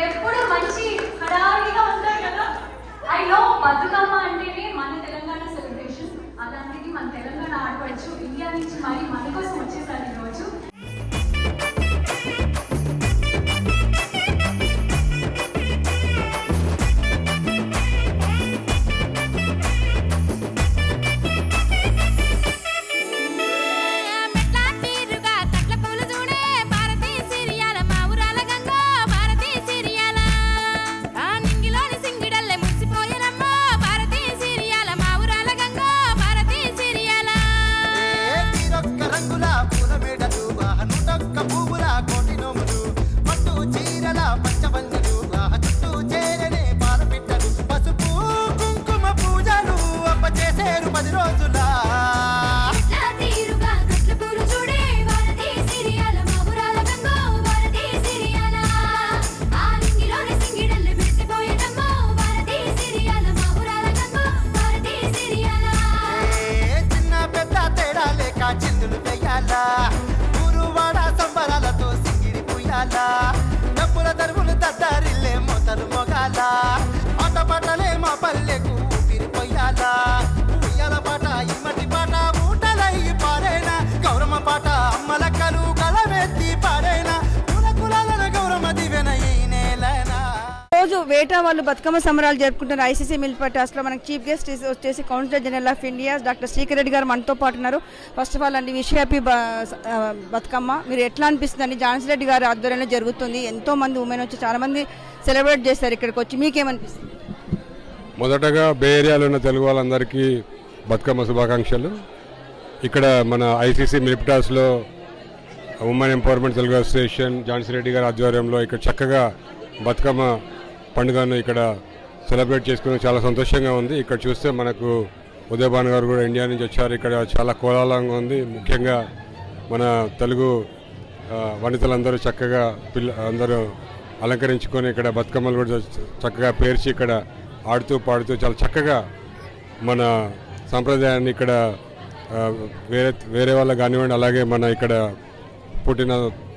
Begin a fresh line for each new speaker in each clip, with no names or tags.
ఎప్పుడు మంచి హడావిడిగా ఉంటాయి కదా? ఐ నో బతుకమ్మ అంటేనే మన తెలంగాణ సెలబ్రేషన్ అలాంటిది మన తెలంగాణ ఆడవచ్చు ఇండియా నుంచి మరి మన కోసం
దద్దారిల్లే మొగాల ఆట పాటలే మా పల్లెకు
రోజు వాళ్ళు బతుకమ్మ సంబరాలు జరుపుకుంటున్నారు. ఐసీసీ మిల్పర్ ట్రస్ట్ మనకి చీఫ్ గెస్ట్ వచ్చేసి councillor general of India doctor Srikar Reddy garu మనతో పాటు ఉన్నారు. ఫస్ట్ ఆఫ్ ఆల్ అండి విష్ హ్యాపీ బతుకమ్మ. మీరు ఎట్లా అనిపిస్తుంది అండి? ఝాన్సీ రెడ్డి గారి ఆధ్వర్యంలో జరుగుతుంది. ఎంతో మంది ఉమెన్ వచ్చి చాలా మంది సెలబ్రేట్ చేస్తారు ఇక్కడికి వచ్చి. మీకేమనిపిస్తుంది?
మొదటగా బే ఏరియాలో ఉన్న తెలుగు వాళ్ళందరికీ బతుకమ్మ శుభాకాంక్షలు. ఇక్కడ మన ICC మిలిపిటాస్లో women empowerment Telugu association Jhansi Reddy గారి ఆధ్వర్యంలో ఇక్కడ చక్కగా బతుకమ్మ పండుగను ఇక్కడ సెలబ్రేట్ చేసుకుని చాలా సంతోషంగా ఉంది. ఇక్కడ చూస్తే మనకు ఉదయభాన్ గారు కూడా ఇండియా నుంచి వచ్చారు. ఇక్కడ చాలా కోలాహలంగా ఉంది. ముఖ్యంగా మన తెలుగు వనితలందరూ చక్కగా పిల్ల అందరూ అలంకరించుకొని ఇక్కడ బతుకమ్మలు కూడా చక్కగా పేర్చి ఇక్కడ ఆడుతూ పాడుతూ చాలా చక్కగా మన సాంప్రదాయాన్ని ఇక్కడ వేరే వేరే వాళ్ళకి కానివ్వండి అలాగే మన ఇక్కడ పుట్టిన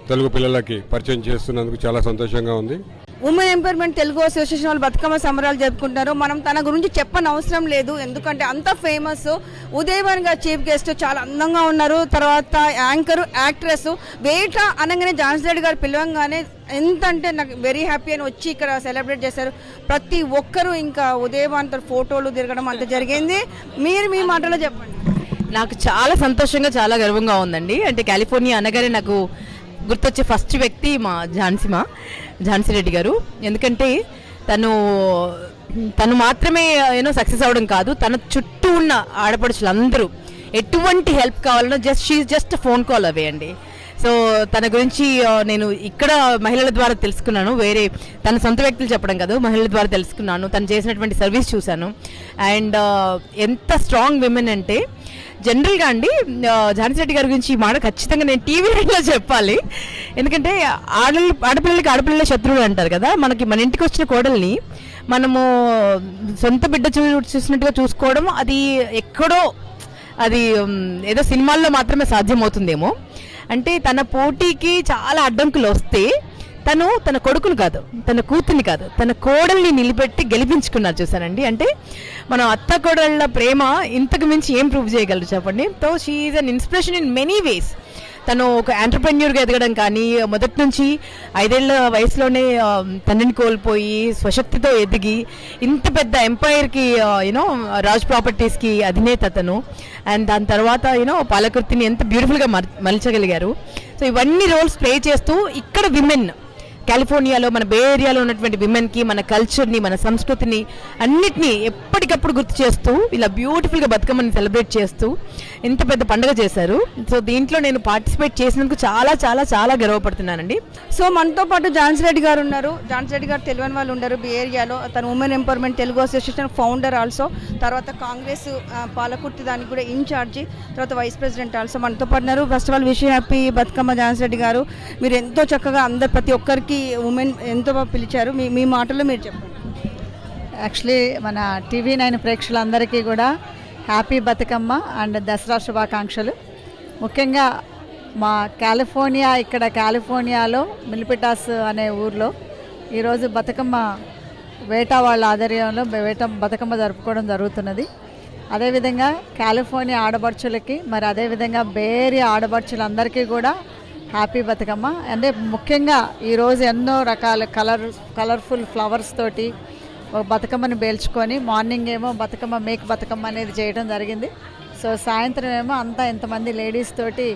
తెలుగు పిల్లలకి పరిచయం చేస్తున్నందుకు చాలా సంతోషంగా ఉంది.
ఉమెన్ ఎంపవర్మెంట్ తెలుగు అసోసియేషన్ వాళ్ళు బతుకమ్మ సంబరాలు జరుపుకుంటున్నారు. మనం తన గురించి చెప్పని అవసరం లేదు. ఎందుకంటే అంత ఫేమస్ ఉదయభాన్ గారు చీఫ్ గెస్ట్ చాలా అందంగా ఉన్నారు. తర్వాత యాంకర్ యాక్ట్రెస్ వేట అనగానే జాన్స్ రెడ్డి గారు పిలవంగానే ఎంత అంటే నాకు వెరీ హ్యాపీ అని వచ్చి ఇక్కడ సెలబ్రేట్ చేశారు. ప్రతి ఒక్కరూ ఇంకా ఉదయభాన్తో ఫోటోలు తిరగడం అంత జరిగింది. మీరు మీ మాటలో చెప్పండి.
నాకు చాలా సంతోషంగా చాలా గర్వంగా ఉందండి. అంటే కాలిఫోర్నియా అనగానే నాకు గుర్తొచ్చే ఫస్ట్ వ్యక్తి మా ఝాన్సీమా ఝాన్సీ రెడ్డి గారు. ఎందుకంటే తను తను మాత్రమే ఏనో సక్సెస్ అవ్వడం కాదు తన చుట్టూ ఉన్న ఆడపడుచులందరూ ఎటువంటి హెల్ప్ కావాలన్నా just she just phone call away అండి. సో తన గురించి నేను ఇక్కడ మహిళల ద్వారా తెలుసుకున్నాను. వేరే తన సొంత వ్యక్తులు చెప్పడం కాదు మహిళల ద్వారా తెలుసుకున్నాను. తను చేసినటువంటి సర్వీస్ చూశాను. అండ్ ఎంత స్ట్రాంగ్ విమెన్ అంటే జనరల్గా అండి ఆ, ఝాన్సీ రెడ్డి గారి గురించి మాట ఖచ్చితంగా నేను టీవీలో చెప్పాలి. ఎందుకంటే ఆడలు ఆడపిల్లలకి ఆడపిల్లల శత్రువులు అంటారు కదా మనకి మన ఇంటికి వచ్చిన కోడల్ని మనము సొంత బిడ్డ చూ చూసినట్టుగా చూసుకోవడం అది ఎక్కడో అది ఏదో సినిమాల్లో మాత్రమే సాధ్యమవుతుందేమో. అంటే తన పోటీకి చాలా అడ్డంకులు వస్తే తను తన కొడుకును కాదు తన కూతుర్ని కాదు తన కోడల్ని నిలబెట్టి గెలిపించుకున్నారు చూసానండి అంటే మనం అత్త కోడళ్ళ ప్రేమ ఇంతకు మించి ఏం ప్రూవ్ చేయగలరు చెప్పండి? So she's an inspiration in many ways తను ఒక ఆంటర్ప్రెన్యూర్గా ఎదగడం కానీ మొదటి నుంచి ఐదేళ్ళ వయసులోనే తండ్రిని కోల్పోయి స్వశక్తితో ఎదిగి ఇంత పెద్ద ఎంపైర్కి యూనో రాజ్ ప్రాపర్టీస్కి అధినేత తను. అండ్ దాని తర్వాత యూనో పాలకృతిని ఎంత బ్యూటిఫుల్గా మలచగలిగారు. సో ఇవన్నీ రోల్స్ ప్లే చేస్తూ ఇక్కడ విమెన్ కాలిఫోర్నియాలో మన బే ఏరియాలో ఉన్నటువంటి విమెన్కి మన కల్చర్ని మన సంస్కృతిని అన్నిటినీ ఎప్పటికప్పుడు గుర్తు చేస్తూ ఇలా బ్యూటిఫుల్గా బతుకమ్మని సెలబ్రేట్ చేస్తూ ఇంత పెద్ద పండుగ చేశారు. సో దీంట్లో నేను పార్టిసిపేట్ చేసినందుకు చాలా చాలా చాలా గర్వపడుతున్నానండి.
సో మనతో పాటు ఝాన్సీ రెడ్డి గారు ఉన్నారు. ఝాన్సీ రెడ్డి గారు తెలియని వాళ్ళు ఉన్నారు బి ఏరియాలో. తను women empowerment Telugu association founder also. తర్వాత కాంగ్రెస్ పాలకుర్తి దానికి కూడా ఇన్ఛార్జి తర్వాత వైస్ ప్రెసిడెంట్ ఆల్సో. మనతో పాటున్నారు first of all wish happy Bathukamma Jhansi Reddy garu. మీరు ఎంతో చక్కగా అందరు ప్రతి ఒక్కరికి ఉమెన్ ఎంతో బాగా పిలిచారు? మీ మీ మాటల్లో మీరు చెప్పండి.
యాక్చువల్లీ మన టీవీ నైన్ ప్రేక్షకులందరికీ కూడా హ్యాపీ బతుకమ్మ అండ్ దసరా శుభాకాంక్షలు. ముఖ్యంగా మా కాలిఫోర్నియా ఇక్కడ కాలిఫోర్నియాలో మిల్పిటాస్ అనే ఊర్లో ఈరోజు బతుకమ్మ వేట వాళ్ళ ఆధ్వర్యంలో వేట బతుకమ్మ జరుపుకోవడం జరుగుతున్నది. అదేవిధంగా కాలిఫోర్నియా ఆడపడుచులకి మరి అదేవిధంగా బేరి ఆడపడుచులందరికీ కూడా హ్యాపీ బతుకమ్మ. అంటే ముఖ్యంగా ఈరోజు ఎన్నో రకాల కలర్ కలర్ఫుల్ ఫ్లవర్స్ తోటి ఒక బతుకమ్మని పేల్చుకొని మార్నింగ్ ఏమో బతుకమ్మ మేక్ బతుకమ్మ అనేది చేయడం జరిగింది. సో సాయంత్రం ఏమో అంతా ఇంతమంది లేడీస్ తోటి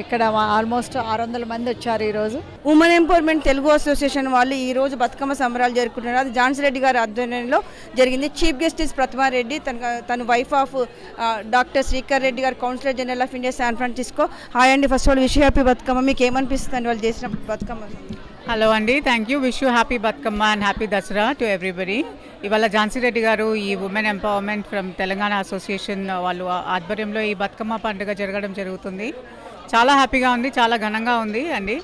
ఇక్కడ ఆల్మోస్ట్ ఆరు వందల మంది వచ్చారు ఈరోజు.
ఉమెన్ ఎంపవర్మెంట్ తెలుగు అసోసియేషన్ వాళ్ళు ఈ రోజు బతుకమ్మ సంబరాలు జరుపుకుంటున్నారు. అది ఝాన్సీ రెడ్డి గారి ఆధ్వర్యంలో జరిగింది. చీఫ్ గెస్ట్ ఇస్ ప్రతిమారెడ్డి తన తను wife of doctor Srikar Reddy garu councillor general of India San Francisco hi అండి. First of all wish happy Bathukamma. మీకు ఏమనిపిస్తుంది వాళ్ళు చేసిన బతుకమ్మ?
హలో అండి. Thank you wish you happy Bathukamma and happy Dasara to everybody ఇవాళ ఝాన్సీ రెడ్డి గారు ఈ women empowerment from Telangana association వాళ్ళు ఆధ్వర్యంలో ఈ బతుకమ్మ పండుగ జరగడం జరుగుతుంది. చాలా హ్యాపీగా ఉంది చాలా ఘనంగా ఉంది అండి.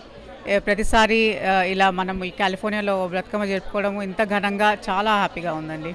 ప్రతిసారి uh, ఇలా మనం ఈ కాలిఫోర్నియాలో బతుకమ్మ జరుపుకోవడం ఇంత ఘనంగా చాలా హ్యాపీగా ఉందండి.